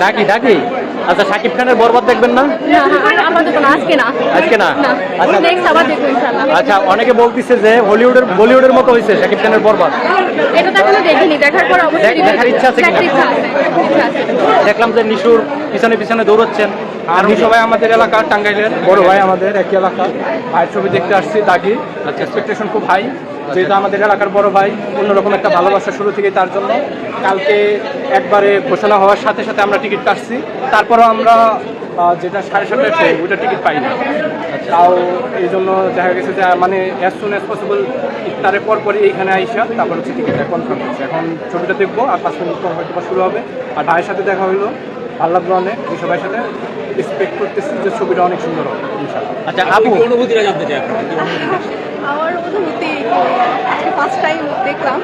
ডাকি আচ্ছা সাকিব খানের বরবাদ দেখবেন না? আজকে না। আজকে না? না আচ্ছা ইনশাআল্লাহ। আচ্ছা অনেকে বলতেছে যে হলিউডের বলিউডের মতো হয়েছে শাকিব খানের বরবাদ। এটা তো এখনও দেখিনি দেখার পর অবশ্যই ইচ্ছা আছে। দেখলাম যে নিশুর পিছনে পিছনে দৌড়চ্ছেন। আর সবাই আমাদের এলাকার টাঙ্গাইলের বড় ভাই আমাদের একই এলাকা। ভাইয়ের ছবি দেখতে আসছি দাগি। এক্সপেকটেশন খুব হাই যেহেতু আমাদের এলাকার বড় ভাই অন্যরকম একটা ভালোবাসা শুরু থেকে তার জন্য। কালকে একবারে ঘোষণা হওয়ার সাথে সাথে আমরা টিকিট কাটছি। তারপরও আমরা যেটা সাড়ে সাতটায় ট্রেন ওইটা টিকিট পাই না। তাও এই জন্য দেখা গেছে যে মানে অ্যাজ সুন অ্যাজ পসিবল ইফতারের পর পরে এইখানে আইসা তারপর হচ্ছে টিকিটটা কনফার্ম হচ্ছে এখন ছবিটা দেখব আর পাঁচ মিনিট পর হয়তো শুরু হবে। আর ভাইয়ের সাথে দেখা হলো ভালো লাগল অনেক এই সবার সাথে। এক্সপেক্ট করতেছি যে ছবিটা অনেক সুন্দর হবে আচ্ছা আপু অনুভূতিটা জানতে চাই আমার অনুভূতি আজকে ফার্স্ট টাইম দেখলাম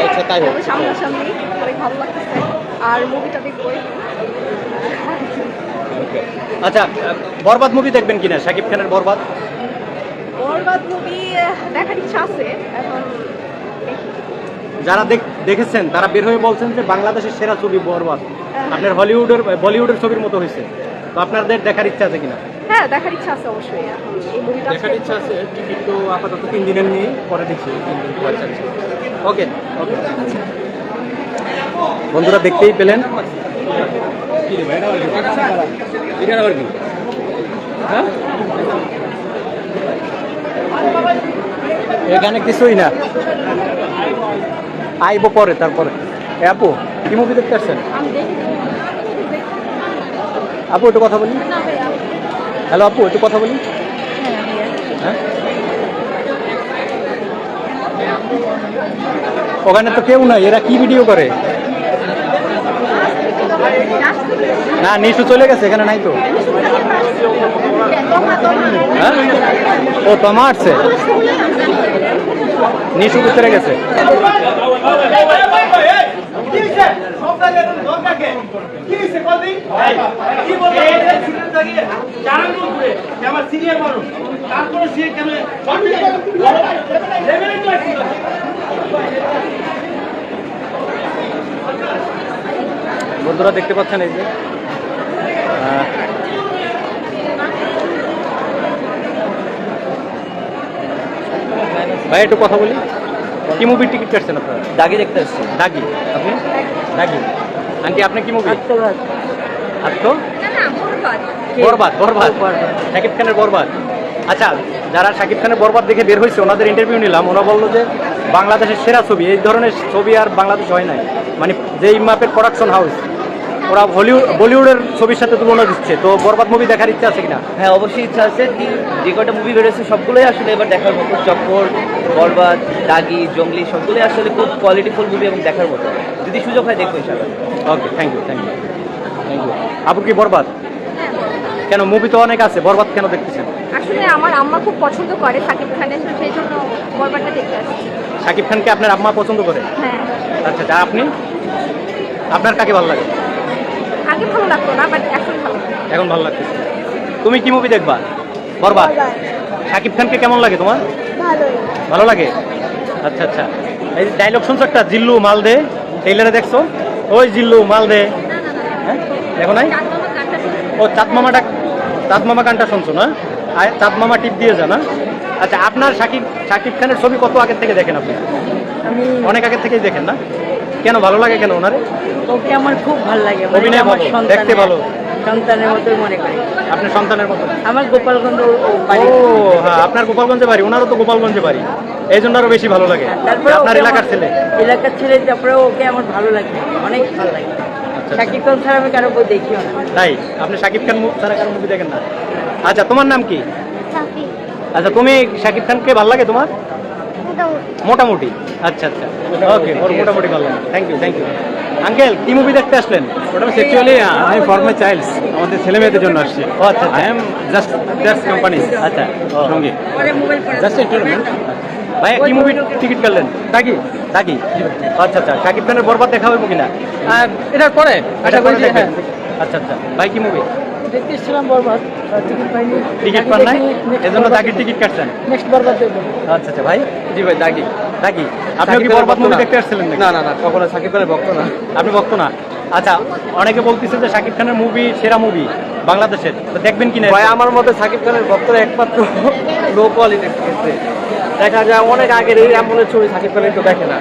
আচ্ছা, তাই হোক। সামনাসামনি অনেক ভালো লাগতেছে। আর মুভিটা দেখব আচ্ছা বরবাদ মুভি দেখবেন কিনা? শাকিব খানের বরবাদ? বরবাদ মুভি দেখার ইচ্ছা আছে এখন যারা দেখ- দেখেছেন তারা বের হয়ে বলছেন যে বাংলাদেশের সেরা ছবি বরবাদ। আপনার হলিউডের বলিউডের ছবির মতো হয়েছে। তো আপনাদের দেখার ইচ্ছা আছে কিনা? হ্যাঁ দেখার ইচ্ছা আছে অবশ্যই। এই মুভিটা দেখার ইচ্ছা আছে টিকিট তো আপাতত তিন দিনের নিয়ে পরে দেখছি তিন দিন পর। আচ্ছা আচ্ছা। ওকে ওকে। বন্ধুরা দেখতেই পেলেন। এটা এখানে কিছুই না। আইবো পরে তারপরে। আপু কি মুভি দেখতে আসছেন? আপু, একটু কথা বলি? হ্যালো, আপু, একটু কথা বলি? হ্যাঁ। ওখানে তো কেউ নাই, এরা কি ভিডিও করে? না, নিশু চলে গেছে, এখানে নাই তো। হ্যাঁ? ও তোমা আসছে নিশু ভিতরে গেছে। বন্ধুরা দেখতে পাচ্ছেন এই যে। ভাই একটু কথা বলি। কি মুভির টিকিট কাটছেন আপনারা? দাগি দেখতে আসছি। দাগি? আপনি? দাগি। আন্টি আপনি কি মুভি আত্ম? না বরবাদ। বরবাদ শাকিব খানের বরবাদ। আচ্ছা যারা শাকিব খানের বরবাদ দেখে বের হয়েছে ওনাদের ইন্টারভিউ নিলাম। ওরা বলল যে বাংলাদেশের সেরা ছবি এই ধরনের ছবি আর বাংলাদেশ হয় নাই। মানে যেই মাপের প্রোডাকশন হাউস ওরা হলিউড বলিউডের ছবির সাথে তুলনা দিচ্ছে। তো বরবাদ মুভি দেখার ইচ্ছা আছে কিনা? হ্যাঁ অবশ্যই ইচ্ছা আছে। কি- যে কটা মুভি বেরোচ্ছে সবগুলোই আসলে এবার দেখার মতো। চক্কর বরবাদ দাগি জঙ্গলি সবগুলোই আসলে খুব কোয়ালিটিফুল মুভি এবং দেখার মতো। যদি সুযোগ হয় দেখব ইনশাল্লাহ okay thank you thank you thank you আপু কি বরবাদ? কেন? মুভি তো অনেক আছে বরবাদ কেন দেখতেছেন? আসলে আমার আম্মা খুব পছন্দ করে সাকিব খানের তো সেই জন্য বরবাদটা দেখতে আসছি। শাকিব খানকে আপনার আম্মা পছন্দ করে? হ্যাঁ। আচ্ছা যা আপনি। আপনার কাকে ভালো লাগে? আগে ভালো লাগতো না বাট এখন ভালো। এখন ভালো লাগতেছে তুমি কি মুভি দেখবা? বরবাদ। শাকিব খানকে কেমন লাগে তোমার? ভালো লাগে? আচ্ছা আচ্ছা। এই ডায়লগ শুনছো একটা? জিল্লু মাল দে টেইলারে দেখছ? ওই জিল্লু মাল দে হ্যাঁ? দেখো নাই? ও চাঁদ মামাটা চাঁদ মামা গানটা শুনছো না? আর চাঁদ মামা টিপ দিয়ে যা না আচ্ছা আপনার শাকিব শাকিব খানের ছবি কত আগের থেকে দেখেন আপনি? আমি অনেক আগের থেকেই দেখেন না? কেন ভালো লাগে কেন ওনারে? ওকে আমার খুব ভালো লাগে মানে অভিনয় ভালো, দেখতে ভালো। সন্তানের মতোই মনে করি। আপনার সন্তানের মতো? আমার গোপালগঞ্জ ও- ও হ্যাঁ আপনার গোপালগঞ্জে বাড়ি ওনারও তো গোপালগঞ্জে বাড়ি। এই জন্য আরও বেশি ভালো লাগে। তারপরে আপনার এলাকার ছেলে? এলাকার ছেলে তারপরে ওকে আমার ভালো লাগে অনেক ভালো লাগে। শাকিব খান ছাড়া আমি কারও বই দেখিও না। তাই? আপনি শাকিব খান মু- ছাড়া কারও মুভি দেখেন না? আচ্ছা তোমার নাম কি? আচ্ছা তুমি শাকিব খানকে ভালো লাগে তোমার? মোটামুটি। আচ্ছা আচ্ছা। ওকে ওর মোটামুটি ভালো লাগে। Thank you thank you uncle কি মুভি দেখতে আসলেন? ওটা actually I for my childs আমাদের ছেলে মেয়েদের জন্য আসছি। ও আচ্ছা I am just that's company আচ্ছা। ও, সঙ্গে জাস্ট ভাইয়া কি মুভি টিকিট কাটলেন? থাকি থাকি আচ্ছা আচ্ছা। শাকিব খানের বরবাদ দেখা হবে কিনা? এটার পরে আশা করি আচ্ছা আচ্ছা। ভাই কি মুভি দেখতে এসেছিলাম বরবাদ টিকিট পাইনি। টিকিট পান নাই? এজন্য তাকে টিকিট কাটছেন। নেক্সট বরবাদ দেখব। আচ্ছা আচ্ছা। ভাই জি ভাই দাগি। থাকি আপনি কি বরবাদ মুভি না। দেখতে আসছিলেন না না না কখনো সাকিব খানের ভক্ত না। আপনি ভক্ত না? আচ্ছা অনেকে বলতেছে যে শাকিব খানের মুভি সেরা মুভি বাংলাদেশের। তো দেখবেন কি না ভাই আমার মতে সাকিব খানের ভক্তরা একমাত্র লো কোয়ালিটির ক্ষেত্রে দেখা যায় অনেক আগের এই আমলের ছবি সাকিব খানের তো দেখে না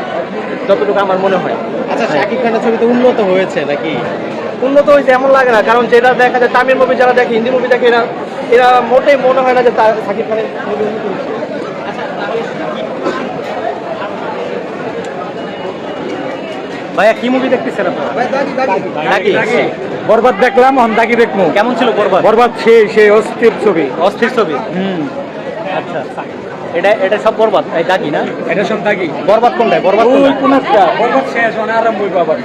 যতটুকু আমার মনে হয়। আচ্ছা শাকিব খানের ছবি তো উন্নত হয়েছে নাকি? উন্নত হয়েছে এমন লাগে না কারণ যেটা দেখা যায় তামিল মুভি যারা দেখে হিন্দি মুভি দেখে এরা এরা মোটেই মনে হয় না যে সাকিব খানের movie উন্নত হয়েছে। ভাইয়া কি মুভি দেখতেছেন বরবাদ দেখলাম অন্দাকি দেখব। কেমন ছিল বরবাদ? বরবাদ সেই সেই অস্থির ছবি। অস্থির ছবি। হুম। আচ্ছা এটা এটা সব বরবাদ? এই দাগি না? এটা সব দাগি। বরবাদ কোনটা? বরবাদ কোনটা? বরবাদ শেষ মানে আর হইব আবার।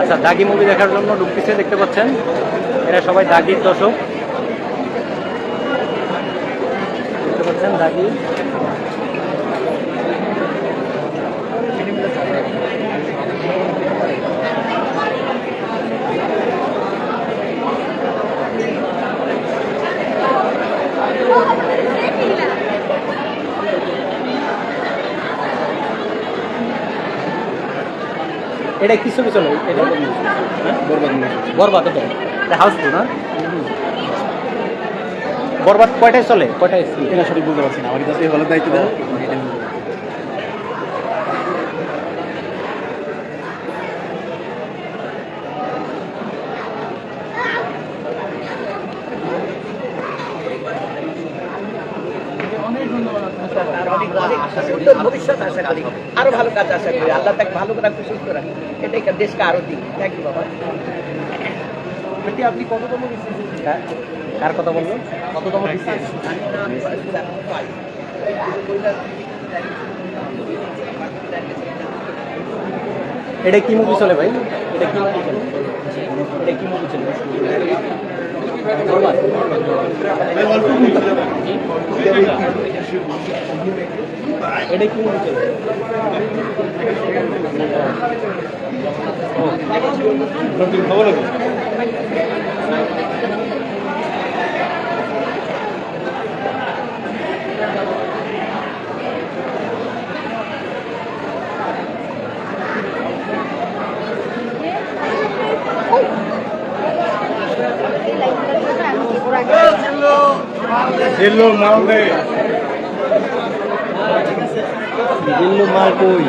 আচ্ছা দাগি মুভি দেখার জন্য ঢুকতেছে দেখতে পাচ্ছেন? এরা সবাই দাগির দর্শক। দেখতে পাচ্ছেন দাগি? এটা কিছু কিছু নয় এটা বরবাদ বরবাদ এটা এটা হাউসফুল না? বরবাদ কয়টায় চলে? কয়টায়? এটা সঠিক বলতে পারছি না। আমার কাছে হলো দায়িত্ব দাও ভবিষ্যৎ আশা করি আরও ভালো কাজ আশা করি। আল্লাহ তাকে ভালো করে রাখবে সুস্থ রাখবে এটাই দেশকে আরও দিক। থ্যাংক ইউ বাবা। আপনি কততম কার- কার কথা বলল কততম এটা কি মুভি চলে ভাই? এটা কি মুভি চলে? এটা কি মুভি চলে? এটা কি খবর চলে দিল্লো মালদে দিল্লু মাল কই?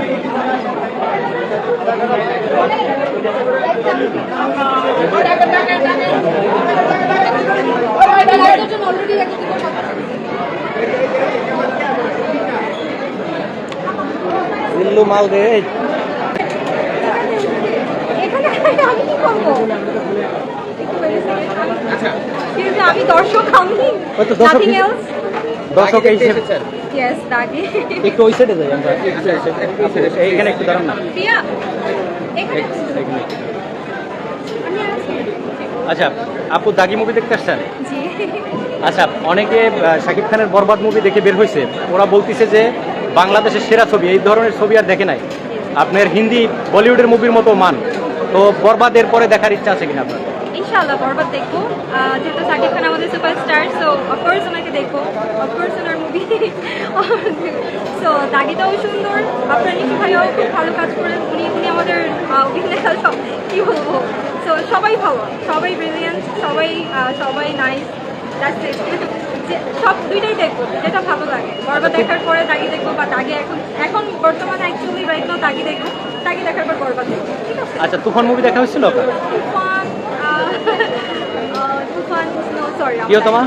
দিল্লু মাল দে। এখানে আমি কি করব? কিন্তু আমি দর্শক আমি দর্শক এই একটু ওই সাইডে যাই আমরা। একটু ওই side এ। আপু, এইখানে একটু দাঁড়ান না। এখানে। আচ্ছা আপু দাগি মুভি দেখতে আসছেন? আচ্ছা অনেকে শাকিব খানের বরবাদ মুভি দেখে বের হয়েছে। ওরা বলতেছে যে বাংলাদেশের সেরা ছবি এই ধরনের ছবি আর দেখে নাই। আপনার হিন্দি বলিউডের মুভির মতো মান। তো বরবাদের পরে দেখার ইচ্ছা আছে কিনা আপনার? ইনশাআল্লাহ বরবাদ দেখব। যেহেতু সাকিব খান আমাদের সুপারস্টার সো অফকোর্স ওনাকে দেখব। অফকোর্স ওনার মুভি সো দাগিটাও সুন্দর আপনার নিশু ভাইও খুব ভালো কাজ করেন। উনি উনি আমাদের অভিনেতা সব কী বলব? সো সবাই ভালো সবাই ব্রিলিয়েন্ট সবাই সবাই নাইস সব দুইটাই দেখব যেটা ভালো লাগে। বরবাদ দেখার পরে দাগি দেখব বা দাগে এখন এখন বর্তমানে অ্যাকচুয়ালি রাইট নাও দাগি দেখব দাগি দেখার পর বরবাদ দেখব ঠিক আছে? আচ্ছা তুফান মুভি দেখা হয়েছিল তুফান কি হতো মা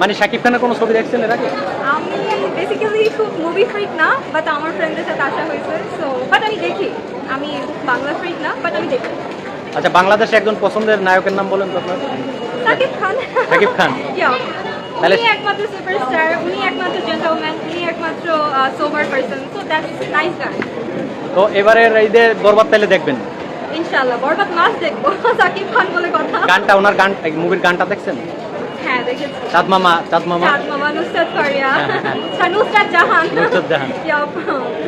মানে শাকিব খানের কোনো ছবি দেখছেন এর আগে? আমি বেসিক্যালি খুব মুভি ফ্রিক না বাট আমার ফ্রেন্ডদের সাথে আসা হয়েছে সো বাট আমি দেখি। আমি বাংলা ফ্রিক না বাট আমি দেখি। আচ্ছা বাংলাদেশে একজন পছন্দের নায়কের নাম বলেন তো আপনার। সাকিব খান। শাকিব খান। তাহলে- উনি একমাত্র সুপারস্টার উনি একমাত্র জেন্টলম্যান উনি একমাত্র sober person so that's nice গান তো এবারের ঈদে বরবাদ তাইলে দেখবেন। ইনশাআল্লাহ বরবাদ মাস দেখব। সাকিব খান বলে কথা। গানটা ওনার গান মুভির গানটা দেখছেন? হ্যাঁ দেখেছি। চাঁদ মামা চাঁদ মামা। চাঁদ মামা নুসরাত ফারিয়া। নুসরাত জাহান। নুসরাত জাহান।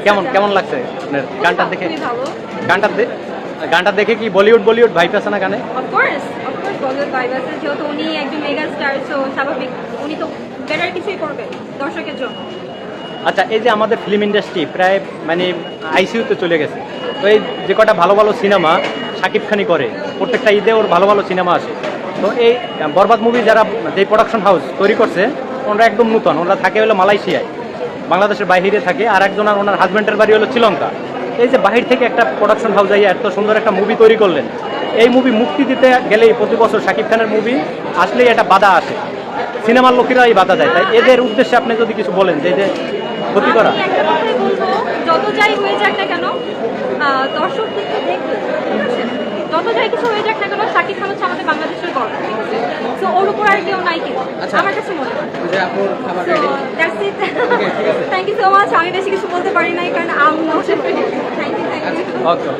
কেমন কেমন লাগছে আপনার গানটা দেখে? গানটা গানটা দেখে কি বলিউড বলিউড আছে না গানে? অফকোর্স অফকোর্স বলিউড ভাইব আছে। যেহেতু উনি একজন মেগা স্টার সো স্বাভাবিক উনি তো বেটার কিছুই করবে দর্শকের জন্য। আচ্ছা এই যে আমাদের ফিল্ম ইন্ডাস্ট্রি প্রায় মানে আইসিইউতে চলে গেছে। তো এই যে কটা ভালো ভালো সিনেমা শাকিব খানি করে, প্রত্যেকটা ঈদে ওর ভালো ভালো সিনেমা আসে তো এই বরবাদ মুভি যারা, যে প্রোডাকশন হাউস তৈরি করছে, ওনারা একদম নূতন, ওনারা থাকে হলো মালয়েশিয়ায়। বাংলাদেশের বাইরে থাকে, আর একজন আর ওনার হাজব্যান্ডের বাড়ি হলো শ্রীলঙ্কা। এই যে বাহির থেকে একটা প্রোডাকশন হাউস আইয়া এত সুন্দর একটা মুভি তৈরি করলেন, এই মুভি মুক্তি দিতে গেলেই প্রতি বছর শাকিব খানের মুভি আসলেই একটা বাধা আসে। সিনেমার লোকেরাই বাধা দেয়। তাই এদের উদ্দেশ্যে আপনি যদি কিছু বলেন যে ক্ষতি করা আমি একটা কথাই বলব যত যাই হয়ে যাক না কেন দর্শক কিন্তু দেখবে ঠিক আছে? যত যাই কিছু হয়ে যাক না কেন শাকিব খান হচ্ছে আমাদের বাংলাদেশের গর্ব ঠিক আছে? তো ওর উপর আর কেউ নাই কিন্তু আমার কাছে মনে হয়। থ্যাংক ইউ সো মাচ আমি বেশি কিছু বলতে পারি নাই কারণ আমি thank you thank you okay